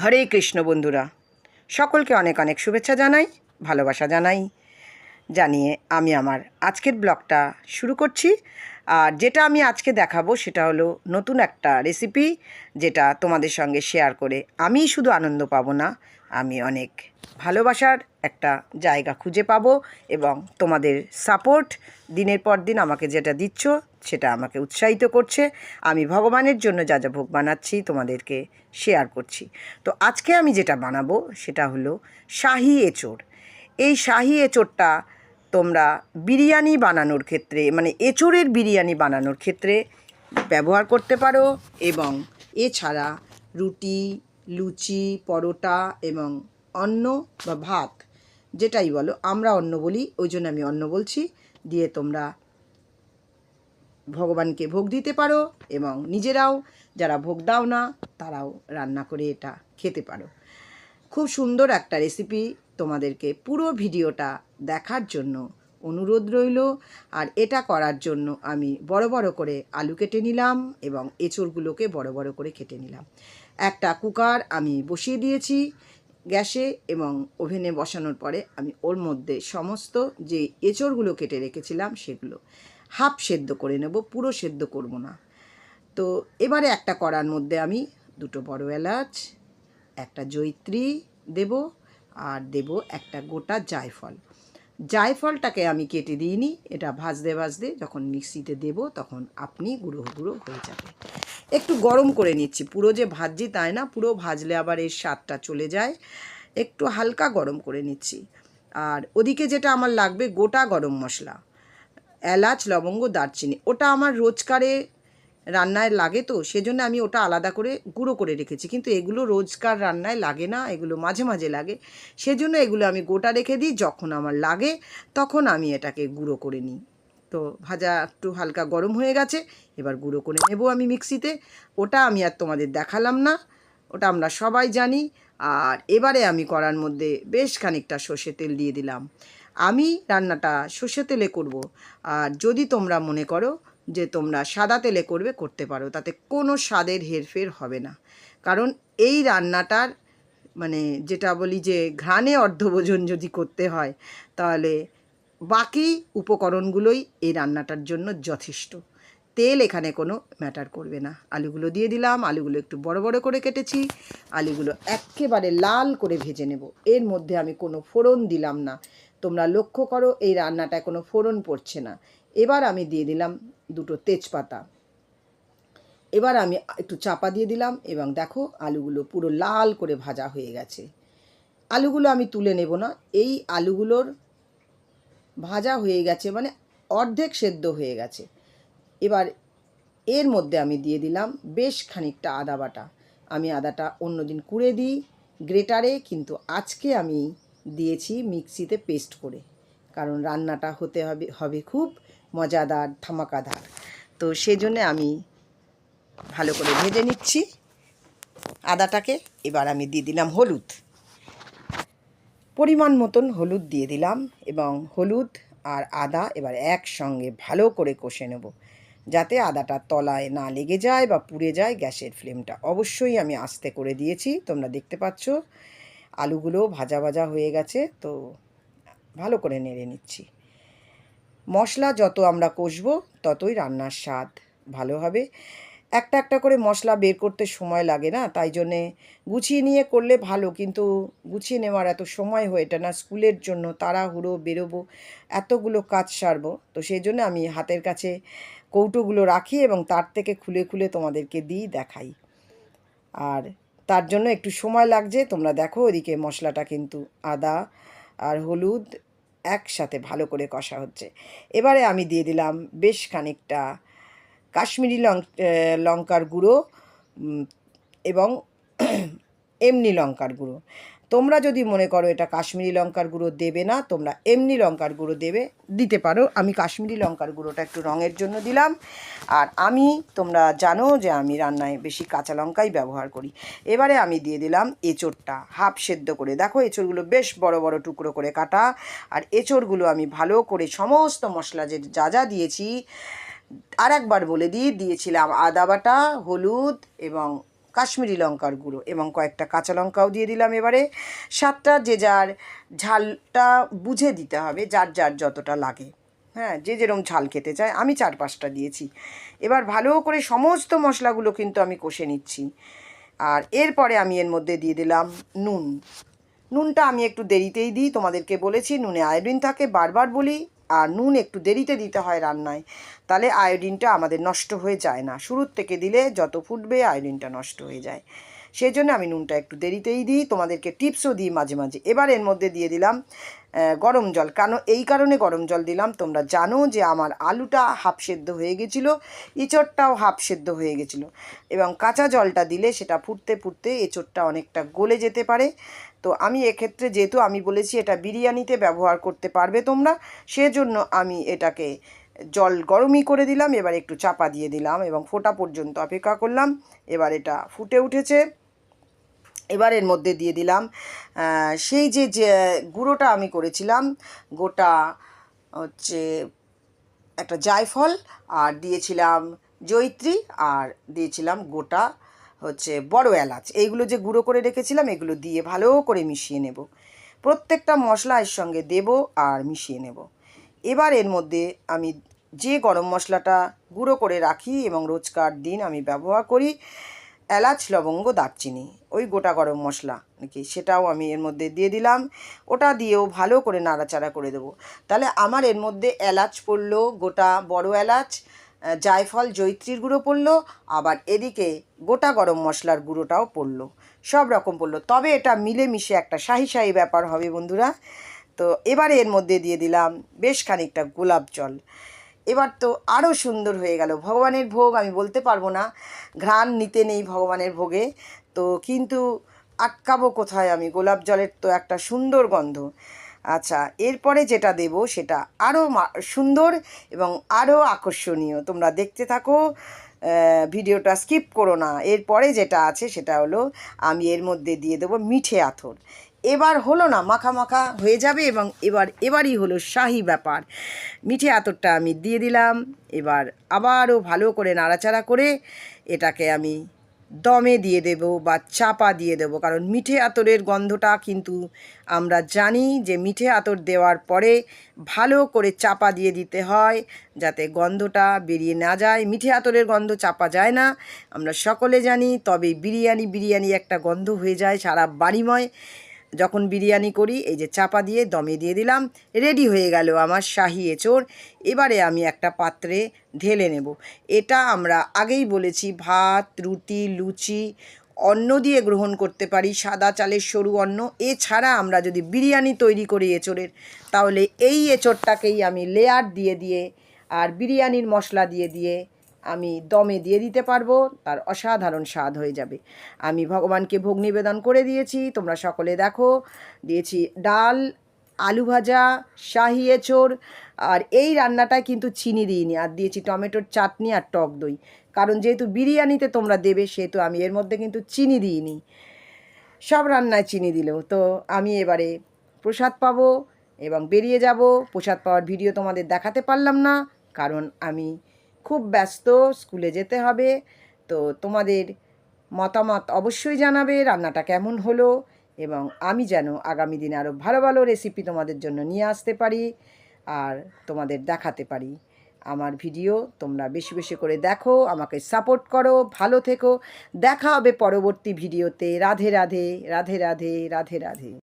হরে কৃষ্ণ বন্ধুরা, সকলকে অনেক অনেক শুভেচ্ছা জানাই, ভালোবাসা জানাই। জানিয়ে আমি আমার আজকের ব্লগটা শুরু করছি। আর যেটা আমি আজকে দেখাবো সেটা হলো নতুন একটা রেসিপি যেটা তোমাদের সঙ্গে শেয়ার করে আমি শুধু আনন্দ পাবো না, আমি অনেক ভালোবাসার একটা জায়গা খুঁজে পাবো এবং তোমাদের সাপোর্ট দিনের পর দিন আমাকে যেটা দিচ্ছ সেটা আমাকে উৎসাহিত করছে। আমি ভগবানের জন্য যা যা ভোগ বানাচ্ছি তোমাদেরকে শেয়ার করছি। তো আজকে আমি যেটা বানাবো সেটা হলো শাহি এঁচোড়। এই শাহি এঁচোড়টা তোমরা বিরিয়ানি বানানোর ক্ষেত্রে মানে এঁচোড়ের বিরিয়ানি বানানোর ক্ষেত্রে ব্যবহার করতে পারো এবং এছাড়া রুটি, লুচি, পরোটা এবং অন্ন বা ভাত, যেটাই বলো, আমরা অন্ন বলি, ওই জন্য আমি অন্ন বলছি। দিয়ে তোমরা ভগবানকে ভোগ দিতে পারো এবং নিজেরাও, যারা ভোগ দাও না, তারাও রান্না করে এটা খেতে পারো। খুব সুন্দর একটা রেসিপি তোমাদেরকে পুরো ভিডিওটা দেখার জন্য অনুরোধ রইল। আর এটা করার জন্য আমি বড় বড় করে আলু কেটে নিলাম এবং এঁচড়গুলোকে বড় বড় করে কেটে নিলাম। একটা কুকার আমি বসিয়ে দিয়েছি গ্যাসে এবং ওভেনে বসানোর পরে আমি ওর মধ্যে সমস্ত যে এঁচড়গুলো কেটে রেখেছিলাম সেগুলো হাফ সেদ্ধ করে নেব, পুরো সেদ্ধ করব না। তো এবারে একটা কড়ার মধ্যে আমি দুটো বড় এলাচ, একটা জৈত্রী দেব আর দেব একটা গোটা জায়ফল। জায়ফলটাকে আমি কেটে দিইনি, এটা ভাজতে ভাজতে যখন মিক্সিতে দেব তখন আপনি গুঁড়ো গুঁড়ো হয়ে যাবে। একটু গরম করে নিচ্ছি, পুরো যে ভাজছি তাই না, পুরো ভাজলে আবার এর স্বাদটা চলে যায়। একটু হালকা গরম করে নিচ্ছি। আর ওদিকে যেটা আমার লাগবে গোটা গরম মশলা। এলাচ, লবঙ্গ, দারচিনি। ওটা আমার রোজকারে রান্নায় লাগে তো, সেজন্য আমি ওটা আলাদা করে গুঁড়ো করে রেখেছি। কিন্তু এগুলো রোজকার রান্নায় লাগে না, এগুলো মাঝে মাঝে লাগে। সেজন্য এগুলো আমি গোটা রেখে দিই, যখন আমার লাগে, তখন আমি এটাকে গুঁড়ো করে নিই। তো ভাজা একটু হালকা গরম হয়ে গেছে, এবার গুঁড়ো করে নেব আমি মিক্সিতে। ওটা আমি আর তোমাদের দেখালাম না, ওটা আমরা সবাই জানি। আর এবারে আমি করার মধ্যে বেশ খানিকটা সর্ষে তেল দিয়ে দিলাম। আমি রান্নাটা সর্ষে তেলে করব। আর যদি তোমরা মনে করো যে তোমরা সাদা তেলে করবে, করতে পারো। তাতে কোনো স্বাদের হেরফের হবে না। কারণ এই রান্নাটার মানে যেটা বলি যে ঘ্রাণে অর্ধভোজন যদি করতে হয়, তাহলে বাকি উপকরণগুলোই এই রান্নাটার জন্য যথেষ্ট। তেল এখানে কোনো ম্যাটার করবে না। আলুগুলো দিয়ে দিলাম, আলুগুলো একটু বড় বড় করে কেটেছি, আলুগুলো একেবারে লাল করে ভেজে নেব। এর মধ্যে আমি কোনো ফোড়ন দিলাম না। তোমরা লক্ষ্য করো, এই রান্নাটায় কোনো ফোড়ন পড়ছে না। এবার আমি দিয়ে দিলাম দুটো তেজপাতা। এবার আমি একটু চাপা দিয়ে দিলাম এবং দেখো আলুগুলো পুরো লাল করে ভাজা হয়ে গেছে। আলুগুলো আমি তুলে নেব না, এই আলুগুলোর ভাজা হয়ে গেছে মানে অর্ধেক সেদ্ধ হয়ে গেছে। এবার এর মধ্যে আমি দিয়ে দিলাম বেশ খানিকটা আদা বাটা। আমি আদাটা অন্যদিন কুড়ে দিই, গ্রেটারে, কিন্তু আজকে আমি দিয়েছি মিক্সিতে পেস্ট করে। কারণ রান্নাটা হতে হবে হবে খুব মজাদার, ধামাকাদার। তো সেজন্যে আমি ভালো করে ভেজে নিচ্ছি। আদাটাকে এবার আমি দিয়ে দিলাম হলুদ। পরিমাণ মতন হলুদ দিয়ে দিলাম এবং হলুদ আর আদা এবার একসঙ্গে ভালো করে কষে নেব। যাতে আদাটা তলায় না লেগে যায় বা পুড়ে যায়, গ্যাসের ফ্লেমটা অবশ্যই আমি আস্তে করে দিয়েছি। তোমরা দেখতে পাচ্ছ আলুগুলো ভাজা ভাজা হয়ে গেছে, তো ভালো করে নেড়ে নিচ্ছি। মশলা যত আমরা কষবো ততই রান্নার স্বাদ ভালো হবে। একটা একটা করে মশলা বের করতে সময় লাগে না, তাই জন্যে গুছিয়ে নিয়ে করলে ভালো, কিন্তু গুছিয়ে নেওয়ার এত সময় হয়ে এটা না, স্কুলের জন্য তাড়াহুড়ো বেরোবো, এতগুলো কাজ সারবো, তো সেই জন্য আমি হাতের কাছে কৌটোগুলো রাখি এবং তার থেকে খুলে খুলে তোমাদেরকে দিই, দেখাই। আর তার জন্য একটু সময় লাগছে। তোমরা দেখো ওদিকে মশলাটা কিন্তু আদা আর হলুদ একসাথে ভালো করে কষা হচ্ছে। এবারে আমি দিয়ে দিলাম বেশ খানিকটা কাশ্মীরি লঙ্কার গুঁড়ো এবং এমনি লঙ্কার গুঁড়ো। তোমরা যদি মনে করো এটা কাশ্মীরি লঙ্কার গুঁড়ো দেবে না, তোমরা এমনি লঙ্কার গুঁড়ো দেবে, দিতে পারো। আমি কাশ্মীরি লঙ্কার গুঁড়োটা একটু রঙের জন্য দিলাম। আর আমি, তোমরা জানো যে আমি রান্নায় বেশি কাঁচা লঙ্কাই ব্যবহার করি। এবারে আমি দিয়ে দিলাম এঁচোড়টা, হাফ সেদ্ধ করে। দেখো, এঁচোড়গুলো বেশ বড় বড় টুকরো করে কাটা। আর এঁচোড়গুলো আমি ভালো করে সমস্ত মশলা যে যা যা দিয়েছি আর একবার বলে দিই, দিয়েছিলাম আদা বাটা, হলুদ এবং কাশ্মীরি লঙ্কার গুঁড়ো এবং কয়েকটা কাঁচা লঙ্কাও দিয়ে দিলাম এবারে। সাতটা যে যার ঝালটা বুঝে দিতে হবে, যার যার যতটা লাগে। হ্যাঁ যে যেরম ঝাল খেতে চায়, আমি চার পাঁচটা দিয়েছি। এবার ভালো করে সমস্ত মশলাগুলো কিন্তু আমি কষে নিচ্ছি। আর এরপরে আমি এর মধ্যে দিয়ে দিলাম নুন। নুনটা আমি একটু দেরিতেই দিই, তোমাদেরকে বলেছি, নুনে আয়োডিন থাকে, বারবার বলি। আর নুন একটু দেরিতে দিতে হয় রান্নায়, তাহলে আয়োডিনটা আমাদের নষ্ট হয়ে যায় না। শুরুর থেকে দিলে যত ফুটবে আয়োডিনটা নষ্ট হয়ে যায়। সেই জন্য আমি নুনটা একটু দেরিতেই দিই। তোমাদেরকে টিপসও দিই মাঝে মাঝে। এবার এর মধ্যে দিয়ে দিলাম গরম জল। কেন এই কারণে গরম জল দিলাম। তোমরা জানো যে আমার আলুটা হাফ সেদ্ধ হয়ে গেছিল ইঁচড়টাও হাফ সেদ্ধ হয়ে গেছিল। এবং কাঁচা জলটা দিলে সেটা ফুটতে ফুটতে এঁচড়টা অনেকটা গলে যেতে পারে। তো আমি এক্ষেত্রে যেহেতু আমি বলেছি এটা বিরিয়ানিতে ব্যবহার করতে পারবে তোমরা, সেজন্য আমি এটাকে জল গরমই করে দিলাম, এবার একটু চাপা দিয়ে দিলাম এবং ফোটা পর্যন্ত অপেক্ষা করলাম, এবার এটা ফুটে উঠেছে। এবার এর মধ্যে দিয়ে দিলাম সেই যে যে গুঁড়োটা আমি করেছিলাম, গোটা হচ্ছে একটা জায়ফল, আর দিয়েছিলাম জৈত্রী আর দিয়েছিলাম গোটা হচ্ছে বড় এলাচ। এইগুলো যে গুঁড়ো করে রেখেছিলাম, এগুলো দিয়ে ভালো করে মিশিয়ে নেব। প্রত্যেকটা মশলা এর সঙ্গে দেব আর মিশিয়ে নেব। এবার এর মধ্যে আমি যে গরম মশলাটা গুঁড়ো করে রাখি এবং রোজকার দিন আমি ব্যবহার করি, এলাচ, লবঙ্গ, দারচিনি। ওই গোটা গরম মশলা নাকি সেটাও আমি এর মধ্যে দিয়ে দিলাম। ওটা দিয়েও ভালো করে নাড়াচাড়া করে দেবো। তাহলে আমার এর মধ্যে এলাচ পড়ল, গোটা বড় এলাচ জায়ফল জৈত্রীর গুঁড়ো পড়ল, আবার এদিকে গোটা গরম মশলার গুঁড়োটাও পড়ল। সব রকম পড়ল। তবে এটা মিলেমিশে একটা শাহি শাহি ব্যাপার হবে বন্ধুরা। তো এবারে এর মধ্যে দিয়ে দিলাম বেশ খানিকটা গোলাপ জল। এবার তো আরও সুন্দর হয়ে গেল। ভগবানের ভোগ আমি বলতে পারব না। ঘ্রাণ নিতে নেই ভগবানের ভোগে। তো কিন্তু আটকাবো কোথায় আমি? গোলাপ জলের তো একটা সুন্দর গন্ধ। আচ্ছা এরপরে যেটা দেব সেটা আরও সুন্দর এবং আরও আকর্ষণীয়। তোমরা দেখতে থাকো ভিডিওটা স্কিপ করো না। এরপরে যেটা আছে সেটা হলো, আমি এর মধ্যে দিয়ে দেবো মিঠে আথর। এবার হলো না, মাখা মাখা হয়ে যাবে এবং এবার, এবারই হলো শাহি ব্যাপার। মিঠে আতরটা আমি দিয়ে দিলাম, এবার আবারও ভালো করে নাড়াচাড়া করে এটাকে আমি দমে দিয়ে দেব বা চাপা দিয়ে দেব। কারণ মিঠে আতরের গন্ধটা কিন্তু আমরা জানি যে মিঠে আতর দেওয়ার পরে ভালো করে চাপা দিয়ে দিতে হয় যাতে গন্ধটা বেরিয়ে না যায়। মিঠে আতরের গন্ধ চাপা যায় না, আমরা সকলে জানি, তবে বিরিয়ানি বিরিয়ানি একটা গন্ধ হয়ে যায় সারা বাড়িময়। যখন বিরিয়ানি করি, এই যে চাপা দিয়ে দমে দিয়ে দিলাম, রেডি হয়ে গেল আমার শাহি এঁচোড়। এবারে আমি একটা পাত্রে ঢেলে নেব। এটা আমরা আগেই বলেছি, ভাত, রুটি, লুচি অন্ন দিয়ে গ্রহণ করতে পারি, সাদা চালের সরু অন্ন। এছাড়া আমরা যদি বিরিয়ানি তৈরি করি এঁচোড়ের, তাহলে এই এঁচোড়টাকেই আমি লেয়ার দিয়ে দিয়ে আর বিরিয়ানির মশলা দিয়ে দিয়ে আমি দমে দিয়ে দিতে পারব, তার অসাধারণ স্বাদ হয়ে যাবে। আমি ভগবানকে ভোগ নিবেদন করে দিয়েছি, তোমরা সকলে দেখো, দিয়েছি ডাল, আলু ভাজা, শাহি এঁচোড়, আর এই রান্নাটায় কিন্তু চিনি দিইনি, আর দিয়েছি টমেটোর চাটনি আর টক দই। কারণ যেহেতু বিরিয়ানিতে তোমরা দেবে, সেহেতু আমি এর মধ্যে কিন্তু চিনি দিইনি। সব রান্নায় চিনি দিলেও তো আমি এবারে প্রসাদ পাবো এবং বেরিয়ে যাব। প্রসাদ পাওয়ার ভিডিও তোমাদের দেখাতে পারলাম না, কারণ আমি খুব ব্যস্ত, স্কুলে যেতে হবে। তো তোমাদের মতামত অবশ্যই জানাবে, রান্নাটা কেমন হলো এবং আমি যেন আগামী দিনে আরও ভালো ভালো রেসিপি তোমাদের জন্য নিয়ে আসতে পারি আর তোমাদের দেখাতে পারি। আমার ভিডিও তোমরা বেশি বেশি করে দেখো, আমাকে সাপোর্ট করো, ভালো থেকো। দেখা হবে পরবর্তী ভিডিওতে রাধে রাধে রাধে রাধে রাধে রাধে।